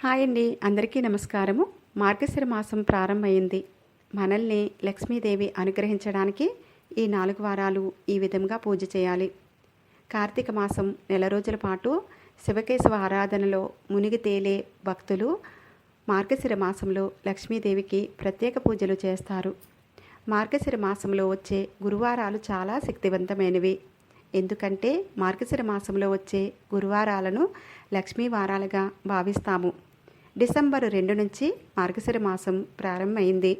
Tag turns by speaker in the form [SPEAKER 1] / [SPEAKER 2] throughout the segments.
[SPEAKER 1] Hi అండి. అందరికీ నమస్కారము. మార్గశిర మాసం ప్రారంభమైంది. మనల్ని లక్ష్మీదేవి అనుగ్రహించడానికి ఈ నాలుగు వారాలు ఈ విధంగా పూజ చేయాలి. కార్తీక మాసం నెల రోజుల పాటు శివకేశవ ఆరాధనలో మునిగి తేలే భక్తులు మార్గశిర మాసంలో లక్ష్మీదేవికి ప్రత్యేక పూజలు చేస్తారు. మార్గశిర మాసంలో వచ్చే గురువారాలు చాలా శక్తివంతమైనవి. ఎందుకంటే మార్గశిర మాసంలో వచ్చే గురువారాలను లక్ష్మీ వారాలుగా భావిస్తాము. డిసెంబర్ రెండు నుంచి మార్గశిర మాసం ప్రారంభమైంది.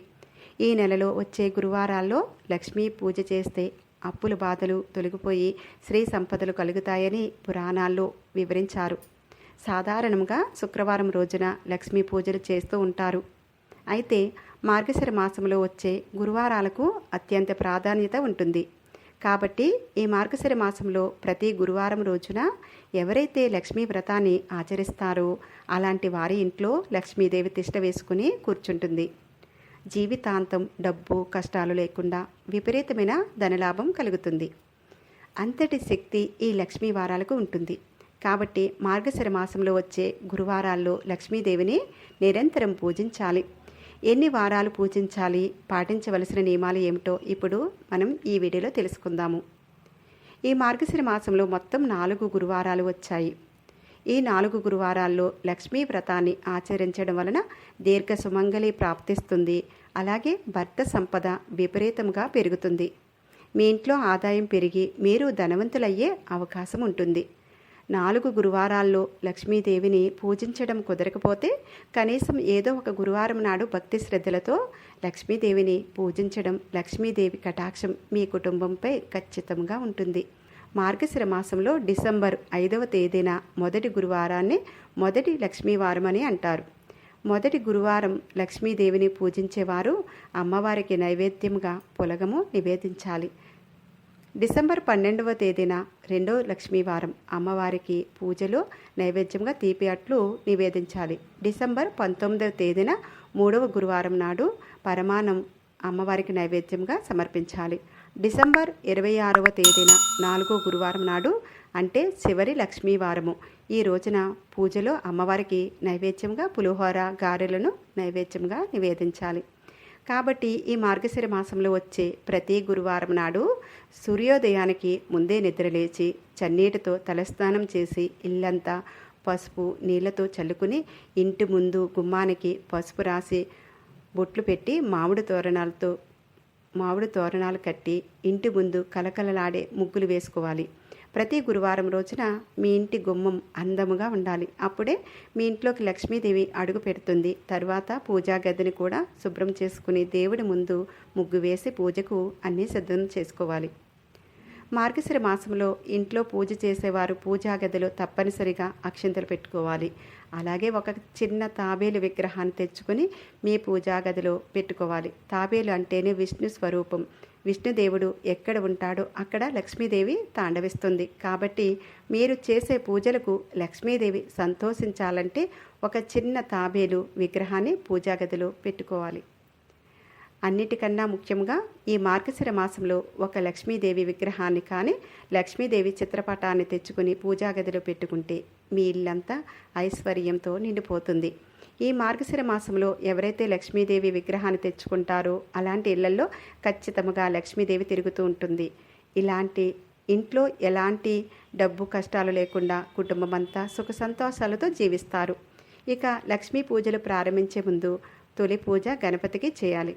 [SPEAKER 1] ఈ నెలలో వచ్చే గురువారాల్లో లక్ష్మీ పూజ చేస్తే అప్పుల బాధలు తొలగిపోయి శ్రీ సంపదలు కలుగుతాయని పురాణాల్లో వివరించారు. సాధారణంగా శుక్రవారం రోజున లక్ష్మీ పూజలు చేస్తూ ఉంటారు. అయితే మార్గశిర మాసంలో వచ్చే గురువారాలకు అత్యంత ప్రాధాన్యత ఉంటుంది. కాబట్టి ఈ మార్గశిర మాసంలో ప్రతి గురువారం రోజున ఎవరైతే లక్ష్మీ వ్రతాన్ని ఆచరిస్తారో అలాంటి వారి ఇంట్లో లక్ష్మీదేవి తిష్ట వేసుకుని కూర్చుంటుంది. జీవితాంతం డబ్బు కష్టాలు లేకుండా విపరీతమైన ధనలాభం కలుగుతుంది. అంతటి శక్తి ఈ లక్ష్మీ వారాలకు ఉంటుంది. కాబట్టి మార్గశిర మాసంలో వచ్చే గురువారాల్లో లక్ష్మీదేవిని నిరంతరం పూజించాలి. ఎన్ని వారాలు పూజించాలి పాటించవలసిన నియమాలు ఏమిటో ఇప్పుడు మనం ఈ వీడియోలో తెలుసుకుందాము. ఈ మార్గశిర మాసంలో మొత్తం నాలుగు గురువారాలు వచ్చాయి. ఈ నాలుగు గురువారాల్లో లక్ష్మీ వ్రతాన్ని ఆచరించడం వలన దీర్ఘ సుమంగళి ప్రాప్తిస్తుంది. అలాగే భర్త సంపద విపరీతంగా పెరుగుతుంది. మీ ఇంట్లో ఆదాయం పెరిగి మీరు ధనవంతులయ్యే అవకాశం ఉంటుంది. నాలుగు గురువారాల్లో లక్ష్మీదేవిని పూజించడం కుదరకపోతే కనీసం ఏదో ఒక గురువారం నాడు భక్తి శ్రద్ధలతో లక్ష్మీదేవిని పూజించడం లక్ష్మీదేవి కటాక్షం మీ కుటుంబంపై ఖచ్చితంగా ఉంటుంది. మార్గశిర మాసంలో డిసెంబర్ ఐదవ తేదీన మొదటి గురువారాన్ని మొదటి లక్ష్మీవారం అని అంటారు. మొదటి గురువారం లక్ష్మీదేవిని పూజించేవారు అమ్మవారికి నైవేద్యంగా పొలగము నివేదించాలి. డిసెంబర్ పన్నెండవ తేదీన రెండో లక్ష్మీవారం అమ్మవారికి పూజలో నైవేద్యంగా తీపి అట్లు నివేదించాలి. డిసెంబర్ పంతొమ్మిదవ తేదీన మూడవ గురువారం నాడు పరమానం అమ్మవారికి నైవేద్యంగా సమర్పించాలి. డిసెంబర్ ఇరవై ఆరవ తేదీన నాలుగో గురువారం నాడు అంటే చివరి లక్ష్మీవారము ఈ రోజున పూజలో అమ్మవారికి నైవేద్యంగా పులిహోర గారెలను నైవేద్యంగా నివేదించాలి. కాబట్టి ఈ మార్గశిర మాసంలో వచ్చే ప్రతి గురువారం నాడు సూర్యోదయానికి ముందే నిద్రలేచి చన్నీటితో తలస్నానం చేసి ఇల్లంతా పసుపు నీళ్ళతో చల్లుకుని ఇంటి ముందు గుమ్మానికి పసుపు రాసి బొట్లు పెట్టి మామిడి తోరణాలతో మామిడి తోరణాలు కట్టి ఇంటి ముందు కలకలలాడే ముగ్గులు వేసుకోవాలి. ప్రతి గురువారం రోజున మీ ఇంటి గుమ్మం అందముగా ఉండాలి. అప్పుడే మీ ఇంట్లోకి లక్ష్మీదేవి అడుగు పెడుతుంది. తర్వాత పూజా గదిని కూడా శుభ్రం చేసుకుని దేవుడి ముందు ముగ్గు వేసి పూజకు అన్నీ సిద్ధం చేసుకోవాలి. మార్గశిర మాసంలో ఇంట్లో పూజ చేసేవారు పూజా గదిలో తప్పనిసరిగా అక్షింతలు పెట్టుకోవాలి. అలాగే ఒక చిన్న తాబేలు విగ్రహాన్ని తెచ్చుకొని మీ పూజా గదిలో పెట్టుకోవాలి. తాబేలు అంటేనే విష్ణు స్వరూపం. విష్ణుదేవుడు ఎక్కడ ఉంటాడో అక్కడ లక్ష్మీదేవి తాండవిస్తుంది. కాబట్టి మీరు చేసే పూజలకు లక్ష్మీదేవి సంతోషించాలంటే ఒక చిన్న తాబేలు విగ్రహాన్ని పూజా గదిలో పెట్టుకోవాలి. అన్నిటికన్నా ముఖ్యంగా ఈ మార్గశిర మాసంలో ఒక లక్ష్మీదేవి విగ్రహాన్ని కానీ లక్ష్మీదేవి చిత్రపటాన్ని తెచ్చుకుని పూజా గదిలో పెట్టుకుంటే మీ ఇల్లంతా ఐశ్వర్యంతో నిండిపోతుంది. ఈ మార్గశిర మాసంలో ఎవరైతే లక్ష్మీదేవి విగ్రహాన్ని తెచ్చుకుంటారో అలాంటి ఇళ్ళలో ఖచ్చితంగా లక్ష్మీదేవి తిరుగుతూ ఉంటుంది. ఇలాంటి ఇంట్లో ఎలాంటి డబ్బు కష్టాలు లేకుండా కుటుంబం అంతా సుఖ సంతోషాలతో జీవిస్తారు. ఇక లక్ష్మీ పూజలు ప్రారంభించే ముందు తొలి పూజ గణపతికి చేయాలి.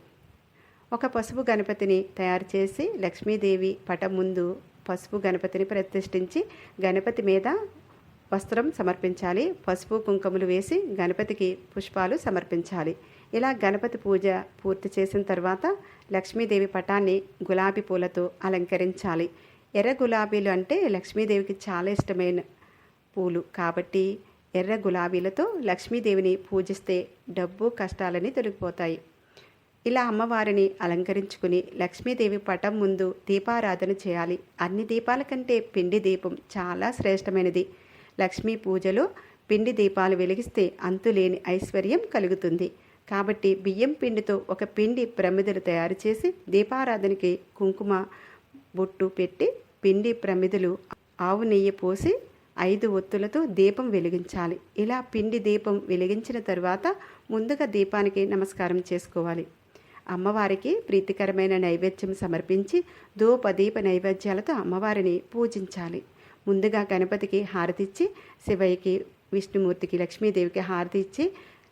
[SPEAKER 1] ఒక పసుపు గణపతిని తయారు చేసి లక్ష్మీదేవి పటం ముందు పసుపు గణపతిని ప్రతిష్ఠించి గణపతి మీద వస్త్రం సమర్పించాలి. పసుపు కుంకుమలు వేసి గణపతికి పుష్పాలు సమర్పించాలి. ఇలా గణపతి పూజ పూర్తి చేసిన తర్వాత లక్ష్మీదేవి పటాన్ని గులాబీ పూలతో అలంకరించాలి. ఎర్ర గులాబీలు అంటే లక్ష్మీదేవికి చాలా ఇష్టమైన పూలు కాబట్టి ఎర్ర గులాబీలతో లక్ష్మీదేవిని పూజిస్తే డబ్బు కష్టాలని తొలగిపోతాయి. ఇలా అమ్మవారిని అలంకరించుకుని లక్ష్మీదేవి పటం ముందు దీపారాధన చేయాలి. అన్ని దీపాల కంటే పిండి దీపం చాలా శ్రేష్టమైనది. లక్ష్మీ పూజలో పిండి దీపాలు వెలిగిస్తే అంతులేని ఐశ్వర్యం కలుగుతుంది. కాబట్టి బియ్యం పిండితో ఒక పిండి ప్రమిదలు తయారు చేసి దీపారాధనకి కుంకుమ బొట్టు పెట్టి పిండి ప్రమిదలు ఆవు నెయ్యి పోసి ఐదు ఒత్తులతో దీపం వెలిగించాలి. ఇలా పిండి దీపం వెలిగించిన తర్వాత ముందుగా దీపానికి నమస్కారం చేసుకోవాలి. అమ్మవారికి ప్రీతికరమైన నైవేద్యం సమర్పించి ధూపదీప నైవేద్యాలతో అమ్మవారిని పూజించాలి. ముందుగా గణపతికి హారతిచ్చి శివయ్యకి విష్ణుమూర్తికి లక్ష్మీదేవికి హారతి ఇచ్చి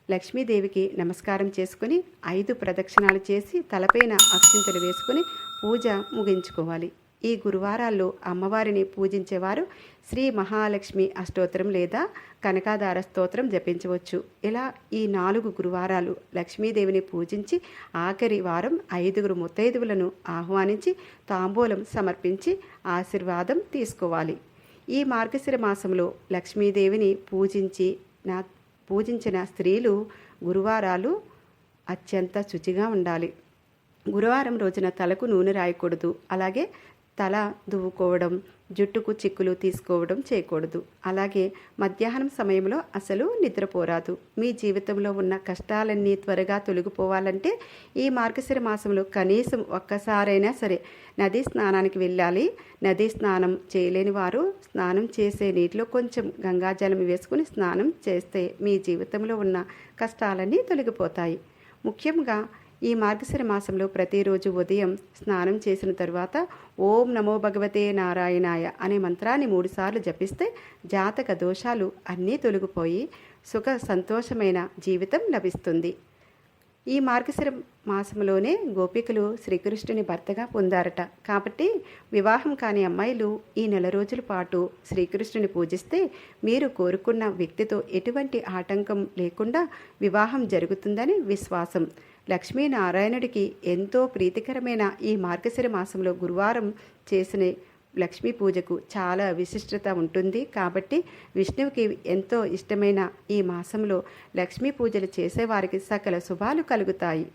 [SPEAKER 1] లక్ష్మీదేవికి నమస్కారం చేసుకుని ఐదు ప్రదక్షిణాలు చేసి తలపైన అక్షింతలు వేసుకుని పూజ ముగించుకోవాలి. ఈ గురువారాల్లో అమ్మవారిని పూజించేవారు శ్రీ మహాలక్ష్మి అష్టోత్తరం లేదా కనకాధార స్తోత్రం జపించవచ్చు. ఇలా ఈ నాలుగు గురువారాలు లక్ష్మీదేవిని పూజించి ఆఖరి వారం ఐదుగురు ముత్తైదువులను ఆహ్వానించి తాంబూలం సమర్పించి ఆశీర్వాదం తీసుకోవాలి. ఈ మార్గశిర మాసంలో లక్ష్మీదేవిని పూజించి నా పూజించిన స్త్రీలు గురువారాలు అత్యంత శుచిగా ఉండాలి. గురువారం రోజున తలకు నూనె రాయకూడదు. అలాగే తల దువ్వుకోవడం జుట్టుకు చిక్కులు తీసుకోవడం చేయకూడదు. అలాగే మధ్యాహ్నం సమయంలో అసలు నిద్రపోరాదు. మీ జీవితంలో ఉన్న కష్టాలన్నీ త్వరగా తొలగిపోవాలంటే ఈ మార్గశిర మాసంలో కనీసం ఒక్కసారైనా సరే నదీ స్నానానికి వెళ్ళాలి. నదీ స్నానం చేయలేని వారు స్నానం చేసే నీటిలో కొంచెం గంగాజలం వేసుకుని స్నానం చేస్తే మీ జీవితంలో ఉన్న కష్టాలన్నీ తొలగిపోతాయి. ముఖ్యంగా ఈ మార్గశిర మాసంలో ప్రతిరోజు ఉదయం స్నానం చేసిన తరువాత ఓం నమో భగవతే నారాయణాయ అనే మంత్రాన్ని మూడుసార్లు జపిస్తే జాతక దోషాలు అన్నీ తొలగిపోయి సుఖ సంతోషమైన జీవితం లభిస్తుంది. ఈ మార్గశిర మాసంలోనే గోపికలు శ్రీకృష్ణుని భర్తగా పొందారట. కాబట్టి వివాహం కాని అమ్మాయిలు ఈ నెల రోజుల పాటు శ్రీకృష్ణుని పూజిస్తే మీరు కోరుకున్న వ్యక్తితో ఎటువంటి ఆటంకం లేకుండా వివాహం జరుగుతుందని విశ్వాసం. లక్ష్మీనారాయణుడికి ఎంతో ప్రీతికరమైన ఈ మార్గశిర మాసంలో గురువారం చేసిన లక్ష్మీ పూజకు చాలా విశిష్టత ఉంటుంది. కాబట్టి విష్ణువుకి ఎంతో ఇష్టమైన ఈ మాసంలో లక్ష్మీ పూజలు చేసేవారికి సకల శుభాలు కలుగుతాయి.